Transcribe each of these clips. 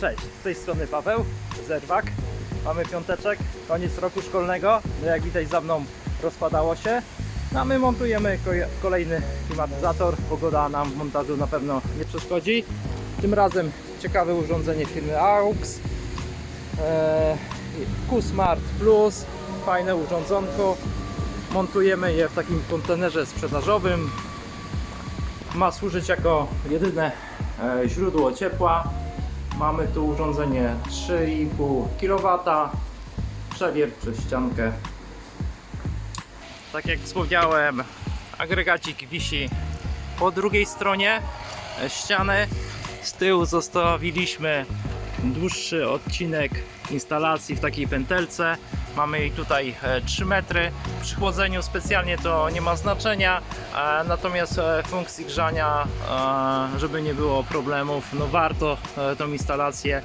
Cześć, z tej strony Paweł, Zerwak. Mamy piąteczek, koniec roku szkolnego. No jak widać za mną rozpadało się. No a my montujemy kolejny klimatyzator. Pogoda nam w montażu na pewno nie przeszkodzi. Tym razem ciekawe urządzenie firmy AUX. Eee, Q-Smart Plus. Fajne urządzonko. Montujemy je w takim kontenerze sprzedażowym. Ma służyć jako jedyne e, źródło ciepła. Mamy tu urządzenie 3,5 kW, przewier przez ściankę. Tak jak wspomniałem, agregacik wisi po drugiej stronie e, ściany. Z tyłu zostawiliśmy dłuższy odcinek instalacji w takiej pętelce. Mamy jej tutaj e, 3 metry. Przy chłodzeniu specjalnie to nie ma znaczenia, e, natomiast e, funkcji grzania, e, żeby nie było problemów, no warto e, tą instalację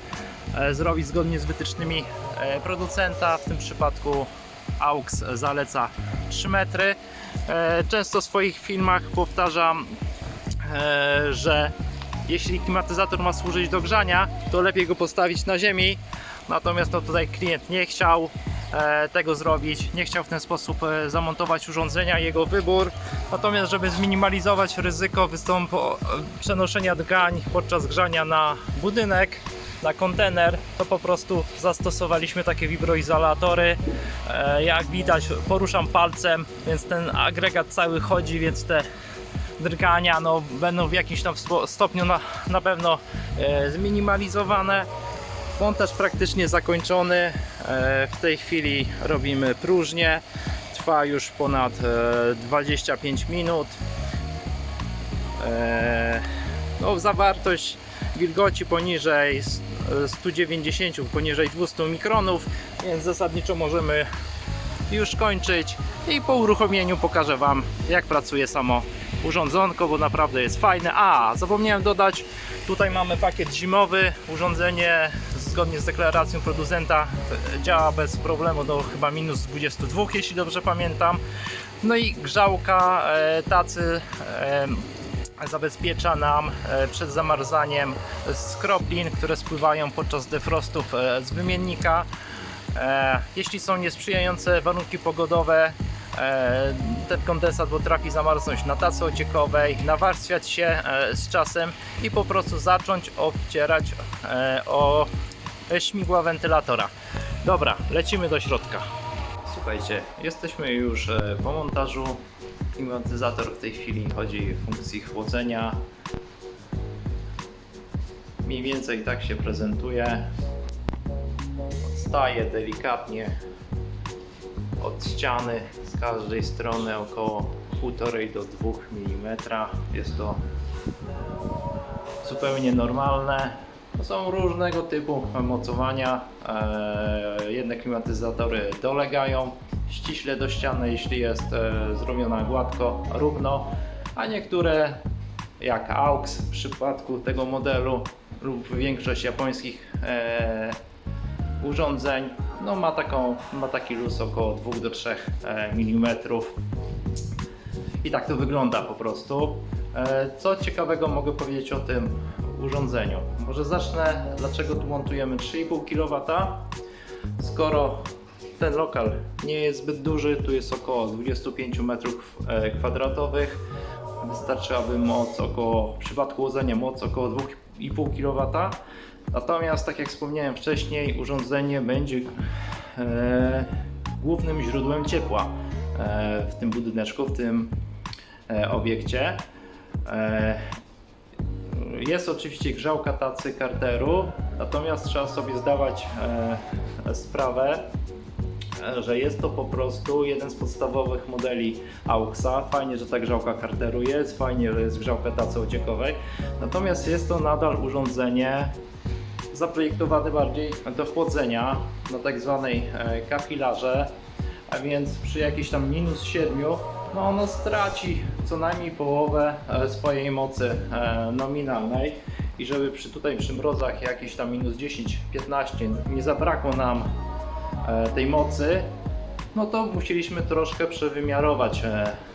e, zrobić zgodnie z wytycznymi e, producenta. W tym przypadku AUX zaleca 3 metry. E, Często w swoich filmach powtarzam, e, że jeśli klimatyzator ma służyć do grzania, to lepiej go postawić na ziemi. Natomiast no tutaj klient nie chciał e, tego zrobić, nie chciał w ten sposób e, zamontować urządzenia, jego wybór. Natomiast żeby zminimalizować ryzyko wystąp o- przenoszenia drgań podczas grzania na budynek, na kontener, to po prostu zastosowaliśmy takie wibroizolatory. E, jak widać poruszam palcem, więc ten agregat cały chodzi, więc te drgania no, będą w jakimś tam stopniu na, na pewno e, zminimalizowane. Montaż praktycznie zakończony. E, w tej chwili robimy próżnię. Trwa już ponad e, 25 minut. E, no, zawartość wilgoci poniżej s- e, 190, poniżej 200 mikronów, więc zasadniczo możemy już kończyć i po uruchomieniu pokażę Wam jak pracuje samo urządzonko, bo naprawdę jest fajne. A, zapomniałem dodać, tutaj mamy pakiet zimowy, urządzenie zgodnie z deklaracją producenta e, działa bez problemu do chyba minus 22, jeśli dobrze pamiętam. No i grzałka, e, tacy e, zabezpiecza nam przed zamarzaniem skroplin, które spływają podczas defrostów z wymiennika. Jeśli są niesprzyjające warunki pogodowe, ten kondensat potrafi zamarznąć na tacy ociekowej, nawarstwiać się z czasem i po prostu zacząć obcierać o śmigła wentylatora. Dobra, lecimy do środka. Słuchajcie, jesteśmy już e, po montażu. Klimatyzator w tej chwili chodzi w funkcji chłodzenia. Mniej więcej tak się prezentuje. Odstaje delikatnie od ściany z każdej strony około 1,5 do 2 mm. Jest to zupełnie normalne. Są różnego typu mocowania. Eee, Jedne klimatyzatory dolegają ściśle do ściany, jeśli jest e, zrobiona gładko, równo, a niektóre jak AUX w przypadku tego modelu lub większość japońskich e, urządzeń no ma, taką, ma taki luz około 2 do 3 mm. I tak to wygląda po prostu. E, Co ciekawego mogę powiedzieć o tym urządzeniu? Może zacznę, dlaczego tu montujemy 3,5 kW. Skoro ten lokal nie jest zbyt duży, tu jest około 25 m2, wystarczyłaby moc około, w przypadku chłodzenia moc około 2,5 kW. Natomiast, tak jak wspomniałem wcześniej, urządzenie będzie e, głównym źródłem ciepła e, w tym budyneczku, w tym e, obiekcie. E, jest oczywiście grzałka tacy karteru, natomiast trzeba sobie zdawać e, sprawę, e, że jest to po prostu jeden z podstawowych modeli AUXa. Fajnie, że ta grzałka karteru jest, fajnie, że jest grzałka tacy ociekowej, natomiast jest to nadal urządzenie zaprojektowane bardziej do chłodzenia na tak zwanej e, kapilarze, a więc przy jakiejś tam minus 7 no ono straci co najmniej połowę e, swojej mocy e, nominalnej i żeby przy tutaj przy mrozach jakieś tam minus 10-15 nie zabrakło nam e, tej mocy, no to musieliśmy troszkę przewymiarować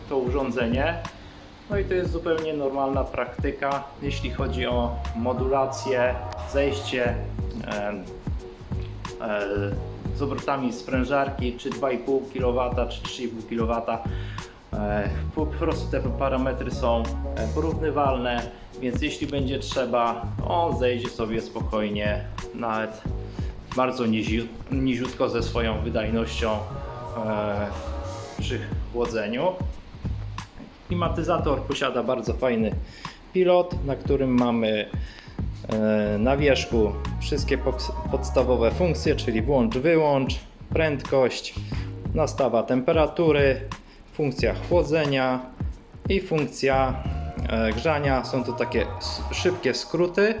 to urządzenie. No i to jest zupełnie normalna praktyka, jeśli chodzi o modulację, zejście z obrotami sprężarki, czy 2,5 kW, czy 3,5 kW. E, Po prostu te parametry są e, porównywalne, więc jeśli będzie trzeba, on zejdzie sobie spokojnie, nawet bardzo nizi, niziutko ze swoją wydajnością e, przy chłodzeniu. Klimatyzator posiada bardzo fajny pilot, na którym mamy na wierzchu wszystkie podstawowe funkcje, czyli włącz, wyłącz, prędkość, nastawa temperatury, funkcja chłodzenia i funkcja e, grzania. Są to takie szybkie skróty.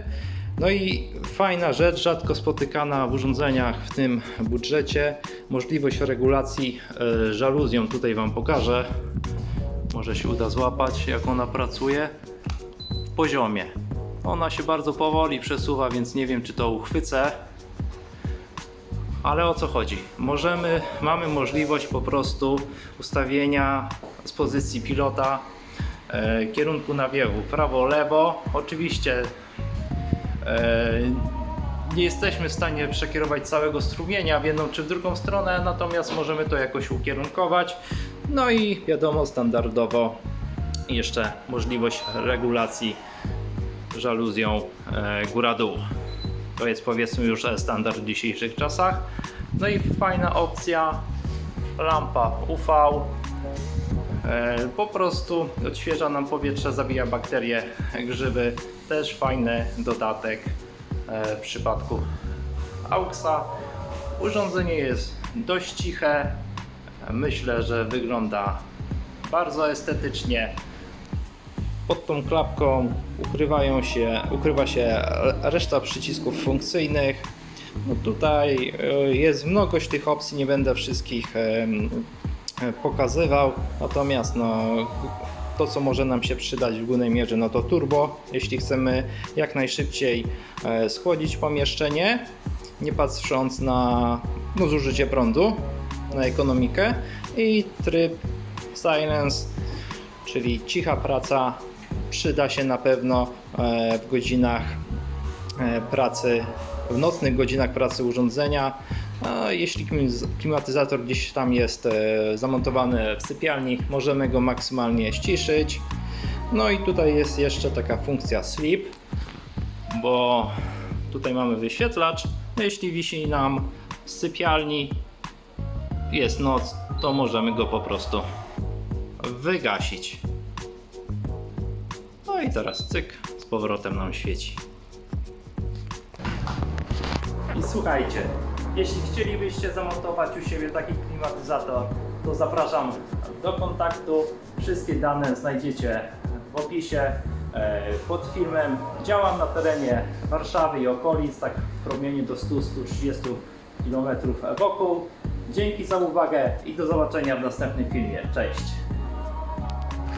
No i fajna rzecz, rzadko spotykana w urządzeniach w tym budżecie, możliwość regulacji e, żaluzją. Tutaj Wam pokażę. Może się uda złapać, jak ona pracuje. W poziomie. Ona się bardzo powoli przesuwa, więc nie wiem, czy to uchwycę. Ale o co chodzi? Możemy, mamy możliwość po prostu ustawienia z pozycji pilota e, kierunku nawiewu prawo, lewo. Oczywiście e, nie jesteśmy w stanie przekierować całego strumienia w jedną czy w drugą stronę, natomiast możemy to jakoś ukierunkować. No i wiadomo, standardowo jeszcze możliwość regulacji żaluzją e, góra-dół. To jest powiedzmy już standard w dzisiejszych czasach. No i fajna opcja lampa UV. E, Po prostu odświeża nam powietrze, zabija bakterie, grzyby. Też fajny dodatek e, w przypadku AUXa. Urządzenie jest dość ciche. Myślę, że wygląda bardzo estetycznie. Pod tą klapką ukrywają się, ukrywa się reszta przycisków funkcyjnych. No tutaj e, jest mnogość tych opcji, nie będę wszystkich pokazywał. Natomiast no, to, co może nam się przydać w głównej mierze, no to turbo, jeśli chcemy jak najszybciej e, schłodzić pomieszczenie, nie patrząc na no, zużycie prądu, na ekonomikę i tryb silence, czyli cicha praca przyda się na pewno e, w godzinach e, pracy, w nocnych godzinach pracy urządzenia. A jeśli klim- klimatyzator gdzieś tam jest e, zamontowany w sypialni, możemy go maksymalnie ściszyć. No i tutaj jest jeszcze taka funkcja sleep, bo tutaj mamy wyświetlacz. No jeśli wisi nam w sypialni, jest noc, to możemy go po prostu wygasić. No i teraz cyk, z powrotem nam świeci. I słuchajcie, jeśli chcielibyście zamontować u siebie taki klimatyzator, to zapraszam do kontaktu. Wszystkie dane znajdziecie w opisie e, pod filmem. Działam na terenie Warszawy i okolic, tak w promieniu do 100-130 km wokół. Dzięki za uwagę i do zobaczenia w następnym filmie. Cześć!